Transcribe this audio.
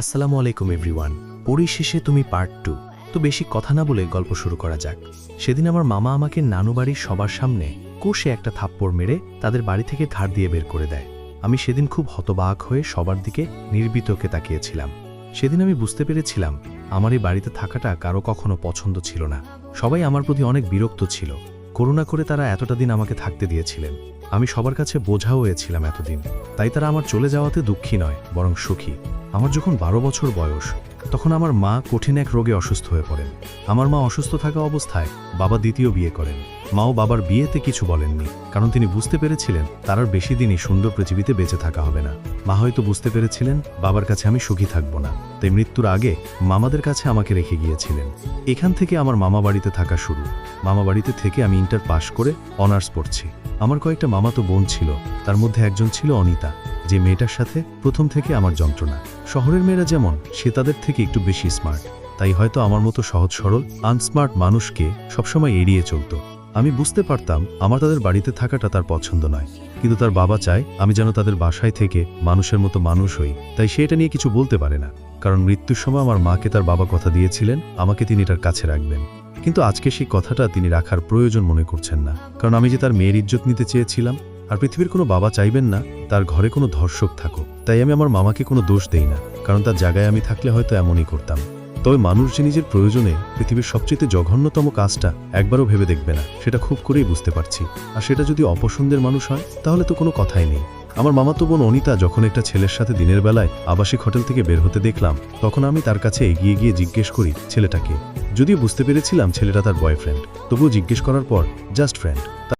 আসসালামু আলাইকুম, এভরিওয়ান। পরিশেষে তুমি পার্ট টু তো বেশি কথা না বলে গল্প শুরু করা যাক। সেদিন আমার মামা আমাকে নানু বাড়ির সবার সামনে কষে একটা থাপ্পড় মেরে তাদের বাড়ি থেকে ঘাড় দিয়ে বের করে দেয়। আমি সেদিন খুব হতবাক হয়ে সবার দিকে নির্বিতকে তাকিয়েছিলাম। সেদিন আমি বুঝতে পেরেছিলাম, আমার এই বাড়িতে থাকাটা কারও কখনো পছন্দ ছিল না। সবাই আমার প্রতি অনেক বিরক্ত ছিল। করুণা করে তারা এতটা দিন আমাকে থাকতে দিয়েছিলেন। আমি সবার কাছে বোঝা হয়েছিলাম এতদিন। তাই তারা আমার চলে যাওয়াতে দুঃখী নয়, বরং সুখী। আমার যখন বারো বছর বয়স, তখন আমার মা কঠিন এক রোগে অসুস্থ হয়ে পড়েন। আমার মা অসুস্থ থাকা অবস্থায় বাবা দ্বিতীয় বিয়ে করেন। মাও বাবার বিয়েতে কিছু বলেননি, কারণ তিনি বুঝতে পেরেছিলেন তার আর বেশি দিনই সুন্দর পৃথিবীতে বেঁচে থাকা হবে না। মা হয়তো বুঝতে পেরেছিলেন, বাবার কাছে আমি সুখী থাকব না। তাই মৃত্যুর আগে মামাদের কাছে আমাকে রেখে গিয়েছিলেন। এখান থেকে আমার মামা বাড়িতে থাকা শুরু। মামা বাড়িতে থেকে আমি ইন্টার পাশ করে অনার্স পড়ছি। আমার কয়েকটা মামাতো বোন ছিল, তার মধ্যে একজন ছিল অনিতা, যে মেয়েটার সাথে প্রথম থেকে আমার যন্ত্রণা। শহরের মেয়েরা যেমন, সে তাদের থেকে একটু বেশি স্মার্ট তাই হয়তো আমার মতো সহজ সরল আনস্মার্ট মানুষকে সবসময় এড়িয়ে চলতো। আমি বুঝতে পারতাম আমার তাদের বাড়িতে থাকাটা তার পছন্দ নয়। কিন্তু তার বাবা চায় আমি যেন তাদের বাসায় থেকে মানুষের মতো মানুষ হই, তাই সে এটা নিয়ে কিছু বলতে পারে না। কারণ মৃত্যুর সময় আমার মাকে তার বাবা কথা দিয়েছিলেন, আমাকে তিনি এটার কাছে রাখবেন। কিন্তু আজকে সেই কথাটা তিনি রাখার প্রয়োজন মনে করছেন না। কারণ আমি যে তার মেয়ের ইজ্জত নিতে চেয়েছিলাম, আর পৃথিবীর কোনো বাবা চাইবেন না, তার ঘরে কোনো ধর্ষক থাকুক। তাই আমি আমার মামাকে কোনো দোষ দেই না, কারণ তার জায়গায় আমি থাকলে হয়তো এমনই করতাম। তবে মানুষ যে নিজের প্রয়োজনে পৃথিবীর সবচেয়ে জঘন্যতম কাজটা একবারও ভেবে দেখবে না, সেটা খুব করেই বুঝতে পারছি। আর সেটা যদি অপছন্দের মানুষ হয়, তাহলে তো কোনো কথাই নেই। আমার মামাতো বোন অনিতা যখন একটা ছেলের সাথে দিনের বেলায় আবাসিক হোটেল থেকে বের হতে দেখলাম, তখন আমি তার কাছে এগিয়ে গিয়ে জিজ্ঞেস করি ছেলেটাকে। যদিও বুঝতে পেরেছিলাম ছেলেটা তার বয়ফ্রেন্ড তবুও জিজ্ঞেস করার পর জাস্ট ফ্রেন্ড